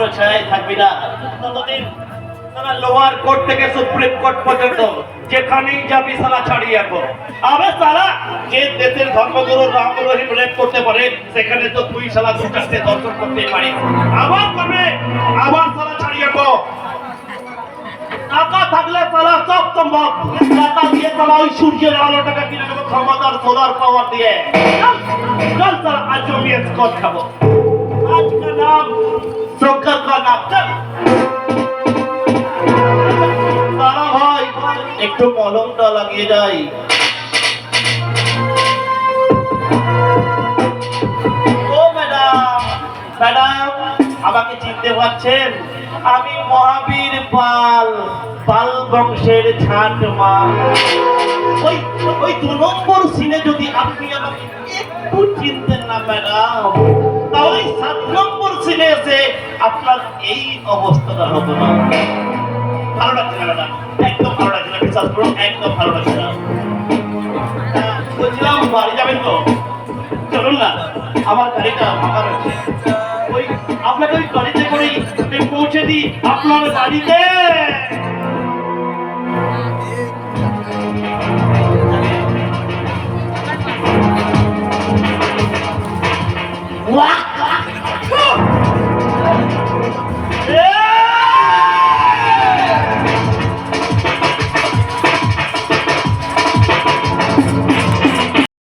ছত্র ছায় থাকবি না। ততদিন সারা লোয়ার কোর্ট থেকে সুপ্রিম কোর্ট পর্যন্ত যেখানেই যাবি সালা ছাড়িয়ে আসব আবে সালা, যে দেশের ধর্মগুরু রাম রহিম রেপ করতে পারে, সেখানে তো তুই সালা দুটাতে দর্শন করতে পারিস। আবার করবে আবার সালা ছাড়িয়ে আসব টাকা থাকলে তারা সব সম্ভব। টাকা দিয়ে তারা ওই সূর্যের আলোটাকে কিনে নেব, ক্ষমতার সোলার পাওয়ার দিয়ে। চল চল আজ আমি স্কট খাব। রক্ষা কর ভাই একটু মলমটা লাগিয়ে যাই। আমি মহাবীর পাল পাল বংশের ছাট মা। ওই ওই দু নম্বর সিনে যদি আপনি আমাকে একটু চিনতেন না, ম্যাডাম, তাহলে সাত নম্বর আপনার এই অবস্থাটা হতো না। ভালো লাগছে না দাদা একদম ভালো লাগছে না, বিশ্বাস করুন, একদম ভালো লাগছে না। বলছিলাম, বাড়ি যাবেন তো? চলুন না, আমার গাড়িটা ফাঁকা রয়েছে। ওই, আপনাকে ওই গাড়িতে করেই পৌঁছে দিই আপনার বাড়িতে। Wow!